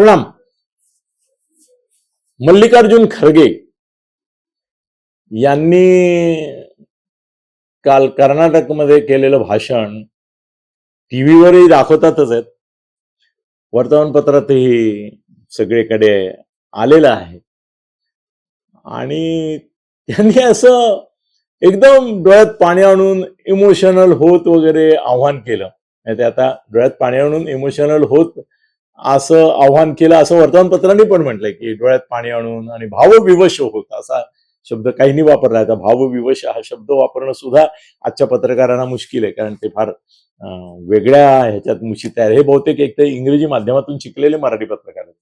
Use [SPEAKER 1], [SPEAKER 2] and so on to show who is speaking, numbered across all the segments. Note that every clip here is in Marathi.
[SPEAKER 1] प्रणाम. मल्लिकार्जुन खरगे यांनी काल कर्नाटकमध्ये केलेलं भाषण टीव्हीवरही दाखवतातच आहेत. वर्तमानपत्रातही सगळीकडे आलेलं आहे. आणि त्यांनी असं एकदम डोळ्यात पाणी आणून इमोशनल होत वगैरे आव्हान केलं. नाही ते आता डोळ्यात पाणी आणून इमोशनल होत असं आव्हान केलं असं वर्तमानपत्रांनी पण म्हटलंय की डोळ्यात पाणी आणून आणि भावविवश होत. असा शब्द काहींनी वापरला आता भावविवश हा शब्द वापरणं सुद्धा आजच्या पत्रकारांना मुश्किल आहे. कारण ते फार वेगळ्या ह्याच्यात मुशी तयार. हे बहुतेक एक तर इंग्रजी माध्यमातून शिकलेले मराठी पत्रकार आहेत.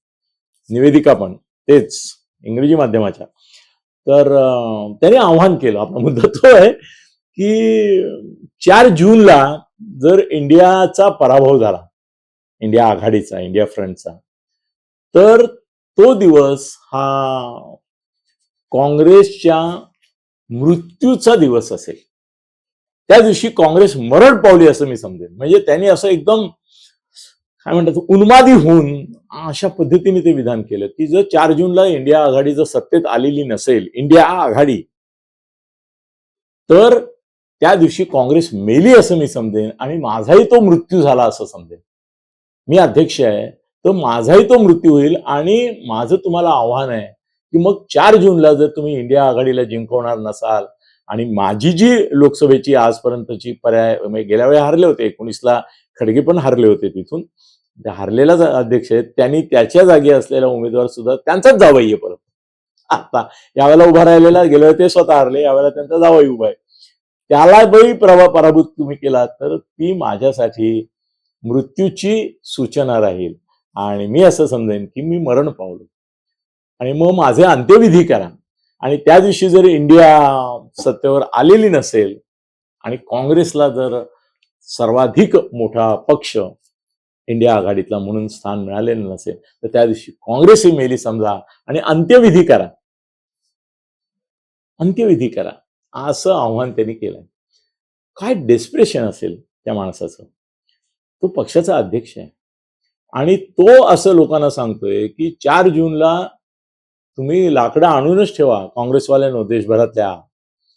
[SPEAKER 1] निवेदिका पण. तेच इंग्रजी माध्यमाच्या. तर त्याने आव्हान केलं. आपला मुद्दा तो आहे की चार जूनला जर इंडियाचा पराभव झाला इंडिया आघाडीचा इंडिया फ्रंटचा. तर तो दिवस हा काँग्रेसच्या मृत्यूचा दिवस असेल. त्या दिवशी काँग्रेस मरण पावली असं मी समजेन. म्हणजे त्यांनी असं एकदम काय म्हणतात उन्मादी होऊन अशा पद्धतीने ते विधान केलं की जर चार जूनला इंडिया आघाडी जर सत्तेत आलेली नसेल इंडिया आघाडी तर त्या दिवशी काँग्रेस मेली असं मी समजेन आणि माझाही तो मृत्यू झाला असं समजेन. मी अध्यक्ष आहे तर माझाही तो मृत्यू होईल आणि माझं तुम्हाला आव्हान आहे की मग चार जूनला जर तुम्ही इंडिया आघाडीला जिंकवणार नसाल आणि माझी जी लोकसभेची आजपर्यंतची पर्याय म्हणजे गेल्या वेळी हारले होते एकोणीसला खडगे पण हारले होते तिथून. त्या अध्यक्ष आहेत त्यांनी त्याच्या जागी असलेला उमेदवार सुद्धा त्यांचाच जावई आहे परत. आता यावेळेला उभा राहिलेला गेल्या ते स्वतः हारले यावेळेला त्यांचा जावई उभा आहे. त्याला बळी प्रभा पराभूत तुम्ही केला तर ती माझ्यासाठी मृत्यूची सूचना राहील. आणि मी असं समजेन की मी मरण पावलो. आणि मग माझे अंत्यविधी करा. आणि त्या दिवशी जर इंडिया सत्तेवर आलेली नसेल आणि काँग्रेसला जर सर्वाधिक मोठा पक्ष इंडिया आघाडीतला म्हणून स्थान मिळालेलं नसेल तर त्या दिवशी काँग्रेसही मेली समजा आणि अंत्यविधी करा. अंत्यविधी करा. असं आव्हान त्यांनी केलंय. काय डेस्प्रेशन असेल त्या माणसाचं? तो पक्षाचा अध्यक्ष आहे. आणि तो असं लोकांना सांगतोय की चार जूनला तुम्ही लाकडं आणूनच ठेवा काँग्रेसवाल्यानो देशभरातल्या.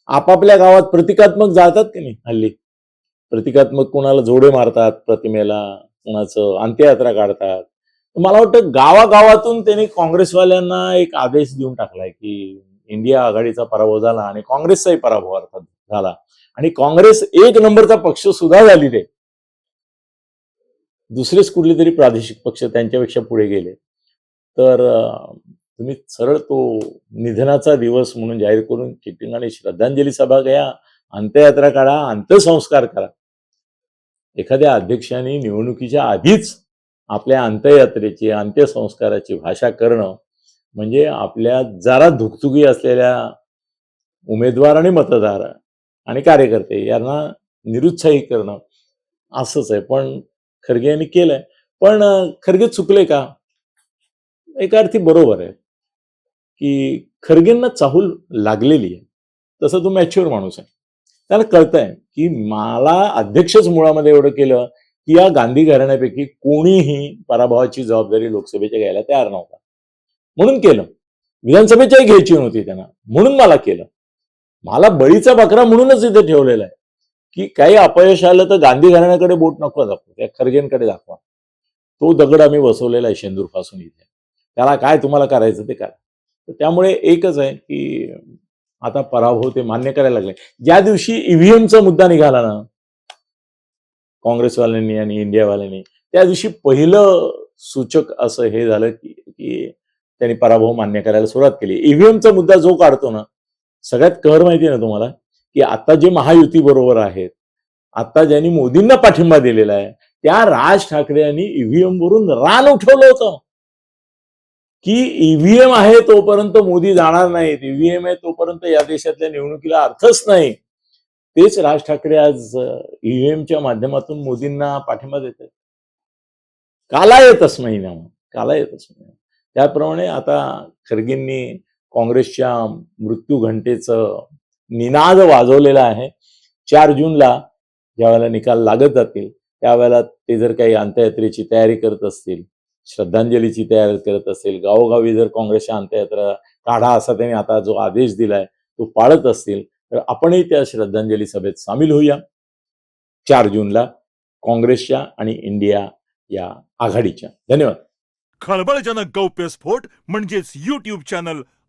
[SPEAKER 1] आपापल्या गावात प्रतिकात्मक जातात की नाही हल्ली? प्रतिकात्मक कोणाला जोडे मारतात प्रतिमेला कोणाचं अंत्ययात्रा काढतात? मला वाटतं गावागावातून त्यांनी काँग्रेसवाल्यांना एक आदेश देऊन टाकलाय की इंडिया आघाडीचा पराभव झाला आणि काँग्रेसचाही पराभव अर्थात झाला. आणि काँग्रेस एक नंबरचा पक्ष सुद्धा झाली रे दुसरेच कुठले तरी प्रादेशिक पक्ष त्यांच्यापेक्षा पुढे गेले. तर तुम्ही सरळ तो निधनाचा दिवस म्हणून जाहीर करून ठिकठिकाणी श्रद्धांजली सभा घ्या अंत्ययात्रा काढा अंत्यसंस्कार करा. एखाद्या अध्यक्षांनी निवडणुकीच्या आधीच आपल्या अंत्ययात्रेची अंत्यसंस्काराची भाषा करणं म्हणजे आपल्या जरा धुकधुकी असलेल्या उमेदवार आणि मतदार आणि कार्यकर्ते यांना निरुत्साही करणं असंच आहे. पण खरगे यांनी केलंय. पण खरगे चुकले का? एका अर्थी बरोबर आहे. की खरगेंना चाहूल लागलेली आहे. तसं तो मॅच्युअर माणूस आहे. त्याला कळतंय की मला अध्यक्षच मुळामध्ये एवढं केलं की या गांधी घराण्यापैकी कोणीही पराभवाची जबाबदारी लोकसभेच्या घ्यायला तयार नव्हता. म्हणून केलं. विधानसभेच्याही घ्यायची नव्हती त्यांना. म्हणून मला केलं. मला बळीचा बकरा म्हणूनच इथे ठेवलेला आहे. की काही अपयश आलं तर गांधी घराण्याकडे बोट नको दाखवू त्या खरगेंकडे दाखवा. तो दगड आम्ही बसवलेला आहे शेंदूरपासून इथे. त्याला काय तुम्हाला करायचं ते करा. तर त्यामुळे एकच आहे की आता पराभव ते मान्य करायला लागले. ज्या दिवशी ईव्हीएमचा मुद्दा निघाला ना काँग्रेसवाल्यांनी आणि इंडियावाल्यांनी त्या दिवशी पहिलं सूचक असं हे झालं की की त्यांनी पराभव मान्य करायला सुरुवात केली. ईव्हीएमचा मुद्दा जो काढतो ना सगळ्यात कहर माहिती आहे ना तुम्हाला? की आता जे महायुती बरोबर आहेत आता ज्यांनी मोदींना पाठिंबा दिलेला आहे त्या राज ठाकरे यांनी ईव्हीएम वरून रान उठवलं होतं. की ईव्हीएम आहे तोपर्यंत मोदी जाणार नाहीत ईव्हीएम आहे तोपर्यंत या देशातल्या निवडणुकीला अर्थच नाही. तेच राज ठाकरे आज ईव्हीएमच्या माध्यमातून मोदींना पाठिंबा देत आहेत काला येतच महिना काला येतच महिना त्याप्रमाणे आता खरगेंनी काँग्रेसच्या मृत्यू घंटेचं निनाद वाजवलेला आहे. चार जूनला ज्यावेळेला निकाल लागत जातील त्यावेळेला ते जर काही अंत्ययात्रेची तयारी करत असतील श्रद्धांजलीची तयारी करत असेल गावोगावी जर काँग्रेसच्या अंत्ययात्रा काढा असा त्यांनी आता जो आदेश दिलाय तो पाळत असतील तर आपणही त्या श्रद्धांजली सभेत सामील होऊया. चार जूनला काँग्रेसच्या आणि इंडिया या आघाडीच्या. धन्यवाद.
[SPEAKER 2] खळबळजनक गौप्यस्फोट म्हणजेच युट्यूब चॅनल